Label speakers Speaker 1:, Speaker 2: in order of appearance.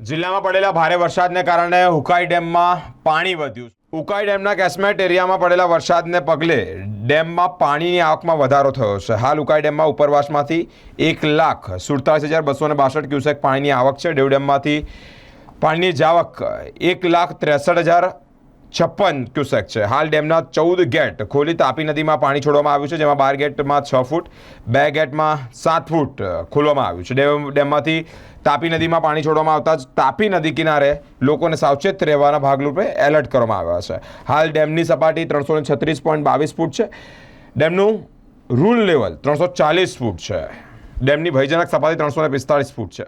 Speaker 1: જિલ્લામાં પડેલા ભારે વરસાદને કારણે ઉકાઈ ડેમમાં પાણી વધ્યું. ઉકાઈ ડેમના કેસ્મેટ એરિયામાં પડેલા વરસાદને પગલે ડેમમાં પાણીની આવકમાં વધારો થયો છે. હાલ ઉકાઈ ડેમમાં ઉપરવાસમાંથી એક લાખ સુડતાલીસ હજાર બસો ને બાસઠ ક્યુસેક પાણીની આવક છે. ડેવ ડેમમાંથી પાણીની જાવક એક લાખ ત્રેસઠ હજાર છપ્પન ક્યુસેક છે. હાલ ડેમના ચૌદ ગેટ ખોલી તાપી નદીમાં પાણી છોડવામાં આવ્યું છે, જેમાં બાર ગેટમાં છ ફૂટ, બે ગેટમાં સાત ફૂટ ખોલવામાં આવ્યું છે. ડેમ, ડેમમાંથી તાપી નદીમાં પાણી છોડવામાં આવતા જ તાપી નદી કિનારે લોકોને સાવચેત રહેવાના ભાગરૂપે એલર્ટ કરવામાં આવ્યા છે. હાલ ડેમની સપાટી ત્રણસો છત્રીસ પોઈન્ટ બાવીસ ફૂટ છે. ડેમનું રૂલ લેવલ ત્રણસો ચાલીસ ફૂટ છે. ડેમની ભયજનક સપાટી ત્રણસો પિસ્તાળીસ ફૂટ છે.